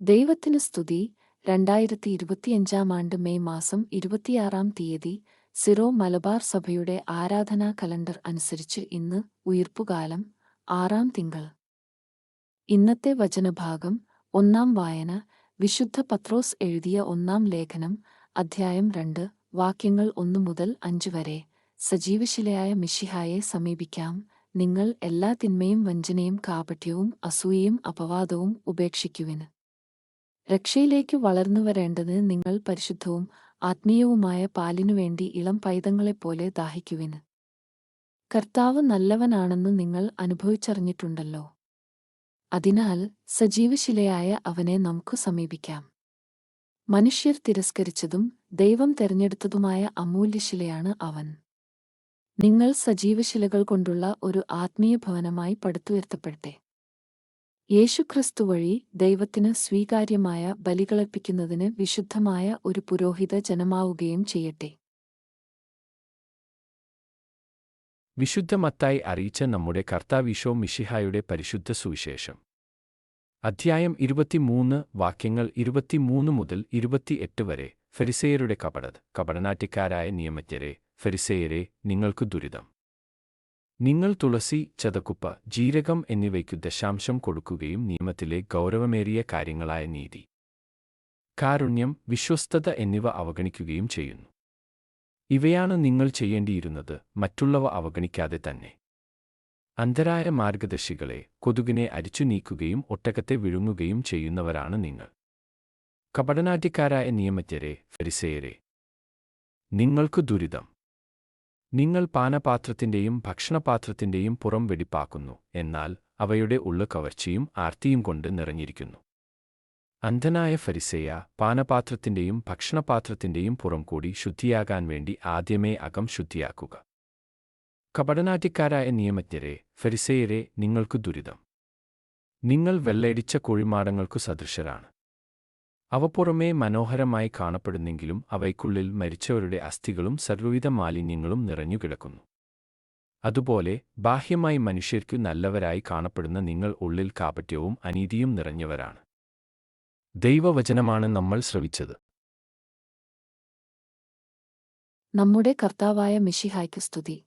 ദൈവത്തിന് സ്തുതി. രണ്ടായിരത്തി ഇരുപത്തിയഞ്ചാം ആണ്ട് മെയ് മാസം ഇരുപത്തിയാറാം തീയതി സിറോ മലബാർ സഭയുടെ ആരാധനാ കലണ്ടർ അനുസരിച്ച് ഇന്ന് ഉയിർപ്പുകാലം ആറാം തിങ്കൾ. ഇന്നത്തെ വചനഭാഗം ഒന്നാം വായന. വിശുദ്ധ പത്രോസ് എഴുതിയ ഒന്നാം ലേഖനം അധ്യായം രണ്ട് വാക്യങ്ങൾ ഒന്നു മുതൽ അഞ്ച് വരെ. സജീവശിലയായ മിഷിഹായെ സമീപിക്കാം. നിങ്ങൾ എല്ലാ തിന്മയും വഞ്ചനയും കാപട്യവും അസൂയയും അപവാദവും ഉപേക്ഷിക്കുവിന് രക്ഷയിലേക്ക് വളർന്നു വരേണ്ടതിന് നിങ്ങൾ പരിശുദ്ധവും ആത്മീയവുമായ പാലിനുവേണ്ടി ഇളം പൈതങ്ങളെപ്പോലെ ദാഹിക്കുവിന് കർത്താവ് നല്ലവനാണെന്ന് നിങ്ങൾ അനുഭവിച്ചറിഞ്ഞിട്ടുണ്ടല്ലോ. അതിനാൽ സജീവശിലയായ അവനെ നമുക്കു സമീപിക്കാം. മനുഷ്യർ തിരസ്കരിച്ചതും ദൈവം തെരഞ്ഞെടുത്തതുമായ അമൂല്യശിലയാണ് അവൻ. നിങ്ങൾ സജീവശിലകൾ കൊണ്ടുള്ള ഒരു ആത്മീയ ഭവനമായി പടുത്തുയർത്തപ്പെടട്ടെ. യേശുക്രിസ്തു വഴി ദൈവത്തിന് സ്വീകാര്യമായ ബലികളർപ്പിക്കുന്നതിന് വിശുദ്ധമായ ഒരു പുരോഹിത ജനമാവുകയും ചെയ്യട്ടെ. വിശുദ്ധമത്തായി അറിയിച്ച നമ്മുടെ കർത്താവിശോ മിഷിഹായുടെ പരിശുദ്ധ സുവിശേഷം. അധ്യായം ഇരുപത്തിമൂന്ന് വാക്യങ്ങൾ ഇരുപത്തിമൂന്ന് മുതൽ ഇരുപത്തിയെട്ട് വരെ ഫെരിസേയരുടെ കപടത് കപടനാറ്റിക്കാരായ നിയമജ്ഞരെ ഫെരിസേയരെ നിങ്ങൾക്ക് ദുരിതം. നിങ്ങൾ തുളസി ചതക്കുപ്പ ജീരകം എന്നിവയ്ക്കു ദശാംശം കൊടുക്കുകയും നിയമത്തിലെ ഗൗരവമേറിയ കാര്യങ്ങളായ നീതി കാരുണ്യം വിശ്വസ്തത എന്നിവ അവഗണിക്കുകയും ചെയ്യുന്നു. ഇവയാണ് നിങ്ങൾ ചെയ്യേണ്ടിയിരുന്നത് മറ്റുള്ളവ അവഗണിക്കാതെ തന്നെ. അന്തരായ മാർഗദർശികളെ കൊതുകിനെ അരിച്ചു നീക്കുകയും ഒട്ടകത്തെ വിഴുങ്ങുകയും ചെയ്യുന്നവരാണ് നിങ്ങൾ. കപടനാട്യക്കാരായ നിയമജ്ഞരെ ഫരിസേയരെ നിങ്ങൾക്കു ദുരിതം നിങ്ങൾ പാനപാത്രത്തിന്റെയും ഭക്ഷണപാത്രത്തിന്റെയും പുറം വെടിപ്പാക്കുന്നു. എന്നാൽ അവയുടെ ഉള്ളു കവർച്ചയും ആർത്തിയും കൊണ്ട് നിറഞ്ഞിരിക്കുന്നു. അന്ധനായ ഫരിസേയ പാനപാത്രത്തിന്റെയും ഭക്ഷണപാത്രത്തിന്റെയും പുറം കൂടി ശുദ്ധിയാകാൻ വേണ്ടി ആദ്യമേ അകം ശുദ്ധിയാക്കുക. കപടനാറ്റിക്കാരായ നിയമജ്ഞരെ ഫരിസേയരെ നിങ്ങൾക്കു ദുരിതം. നിങ്ങൾ വെള്ളയടിച്ച കുഴിമാടങ്ങൾക്കു സദൃശരാണ്. അവ പുറമേ മനോഹരമായി കാണപ്പെടുന്നെങ്കിലും അവയ്ക്കുള്ളിൽ മരിച്ചവരുടെ അസ്ഥികളും സർവവിധ മാലിന്യങ്ങളും നിറഞ്ഞുകിടക്കുന്നു. അതുപോലെ ബാഹ്യമായി മനുഷ്യർക്കു നല്ലവരായി കാണപ്പെടുന്ന നിങ്ങൾ ഉള്ളിൽ കാപട്യവും അനീതിയും നിറഞ്ഞവരാണ്. ദൈവവചനമാണ് നമ്മൾ ശ്രവിച്ചത്. നമ്മുടെ കർത്താവായ മിഷിഹായ്ക്ക് സ്തുതി.